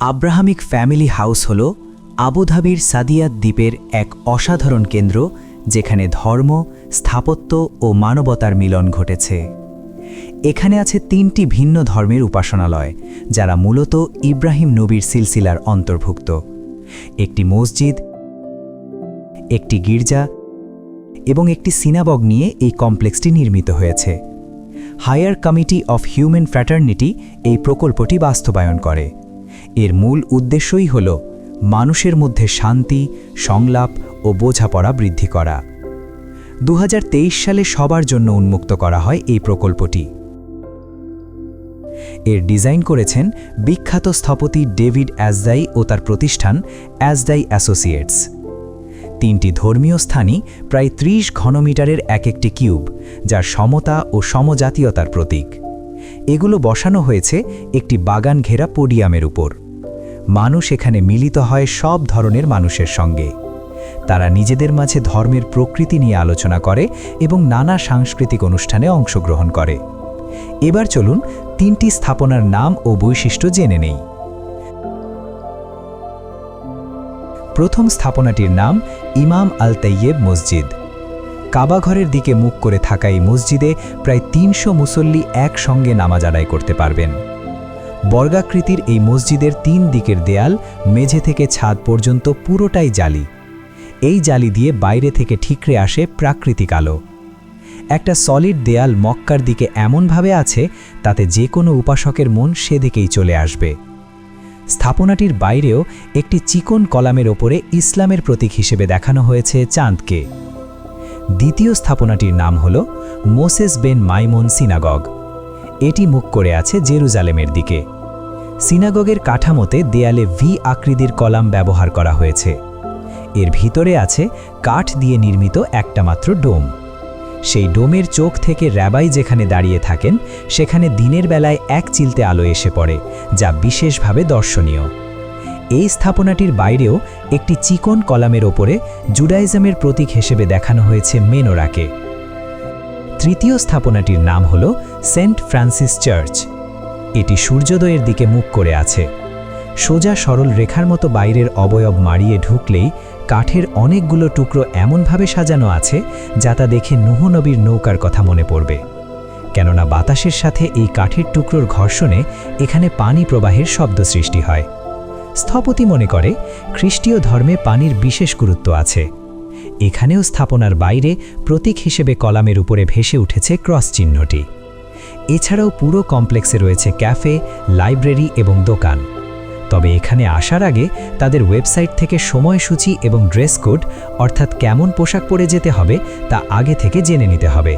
Abrahamic family house হল আবুধাবির সাদিয়াত দ্বীপের এক অসাধারণ কেন্দ্র যেখানে ধর্ম, স্থাপত্য ও মানবতার মিলন ঘটেছে। এখানে আছে তিনটি ভিন্ন ধর্মের উপাসনালয়, যারা মূলত ইব্রাহিম নবীর সিলসিলার অন্তর্ভুক্ত। একটি মসজিদ, একটি গির্জা এবং একটি সিনাবগ নিয়ে এই কমপ্লেক্সটি নির্মিত হয়েছে। Higher committee of human fraternity এই প্রকল্পটি বাস্তবায়ন করে। এর মূল উদ্দেশ্যই হল মানুষের মধ্যে শান্তি, সংলাপ ও বোঝাপড়া বৃদ্ধি করা। দু হাজার তেইশ সালে সবার জন্য উন্মুক্ত করা হয় এই প্রকল্পটি। এর ডিজাইন করেছেন বিখ্যাত স্থপতি ডেভিড অ্যাজদাই ও তার প্রতিষ্ঠান অ্যাজদাই অ্যাসোসিয়েটস। তিনটি ধর্মীয় স্থানই প্রায় ত্রিশ ঘনমিটারের এক একটি কিউব, যার সমতা ও সমজাতীয়তার প্রতীক। এগুলো বসানো হয়েছে একটি বাগান ঘেরা পোডিয়ামের উপর। মানুষ এখানে মিলিত হয় সব ধরনের মানুষের সঙ্গে। তারা নিজেদের মাঝে ধর্মের প্রকৃতি নিয়ে আলোচনা করে এবং নানা সাংস্কৃতিক অনুষ্ঠানে অংশগ্রহণ করে। এবার চলুন তিনটি স্থাপনার নাম ও বৈশিষ্ট্য জেনে নেই। প্রথম স্থাপনাটির নাম ইমাম আল তৈয়েব মসজিদ কাবাঘরের দিকে মুখ করে থাকা এই মসজিদে প্রায় তিনশো মুসল্লি একসঙ্গে নামাজ আদায় করতে পারবেন। বর্গাকৃতির এই মসজিদের তিন দিকের দেয়াল মেঝে থেকে ছাদ পর্যন্ত পুরোটাই জালি। এই জালি দিয়ে বাইরে থেকে ঠিকরে আসে প্রাকৃতিক আলো। একটা সলিড দেয়াল মক্কার দিকে এমনভাবে আছে, তাতে যে কোনো উপাসকের মন সেদিকেই চলে আসবে। স্থাপনাটির বাইরেও একটি চিকন কলামের ওপরে ইসলামের প্রতীক হিসেবে দেখানো হয়েছে চাঁদকে। দ্বিতীয় স্থাপনাটির নাম হল মোসেস বেন মাইমন সিনাগগ। এটি মুখ করে আছে জেরুজালেমের দিকে। সিনাগগের কাঠামোতে দেয়ালে ভি আকৃতির কলাম ব্যবহার করা হয়েছে। এর ভিতরে আছে কাঠ দিয়ে নির্মিত একটা মাত্র ডোম। সেই ডোমের চোখ থেকে র্যাবাই যেখানে দাঁড়িয়ে থাকেন, সেখানে দিনের বেলায় এক চিলতে আলো এসে পড়ে, যা বিশেষভাবে দর্শনীয়। এই স্থাপনাটির বাইরেও একটি চিকন কলামের ওপরে জুডাইজমের প্রতীক হিসেবে দেখানো হয়েছে মেনোরাকে। তৃতীয় স্থাপনাটির নাম হল সেন্ট ফ্রান্সিস চার্চ। এটি সূর্যোদয়ের দিকে মুখ করে আছে। সোজা সরল রেখার মতো বাইরের অবয়ব মারিয়ে ঢুকলেই কাঠের অনেকগুলো টুকরো এমনভাবে সাজানো আছে যা তা দেখে নুহ নবীর নৌকার কথা মনে পড়বে। কেননা বাতাসের সাথে এই কাঠের টুকরোর ঘর্ষণে এখানে পানি প্রবাহের শব্দ সৃষ্টি হয়। স্থপতি মনে করে, খ্রিস্টীয় ধর্মে পানির বিশেষ গুরুত্ব আছে। এখানেও স্থাপনার বাইরে প্রতীক হিসেবে কলামের উপরে ভেসে উঠেছে ক্রস চিহ্নটি। এছাড়াও পুরো কমপ্লেক্সে রয়েছে ক্যাফে, লাইব্রেরি এবং দোকান। তবে এখানে আসার আগে তাদের ওয়েবসাইট থেকে সময়সূচি এবং ড্রেস কোড, অর্থাৎ কেমন পোশাক পরে যেতে হবে, তা আগে থেকে জেনে নিতে হবে।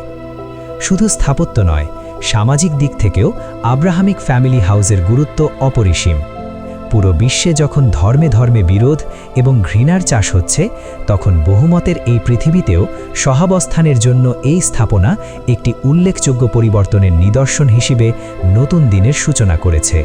শুধু স্থাপত্য নয়, সামাজিক দিক থেকেও আব্রাহামিক ফ্যামিলি হাউসের গুরুত্ব অপরিসীম। পুরো বিশ্বে যখন ধর্মে ধর্মে বিরোধ এবং ঘৃণার চাষ হচ্ছে, তখন বহুমতের এই পৃথিবীতেও সহাবস্থানের জন্য এই স্থাপনা একটি উল্লেখযোগ্য পরিবর্তনের নিদর্শন হিসেবে নতুন দিনের সূচনা করেছে।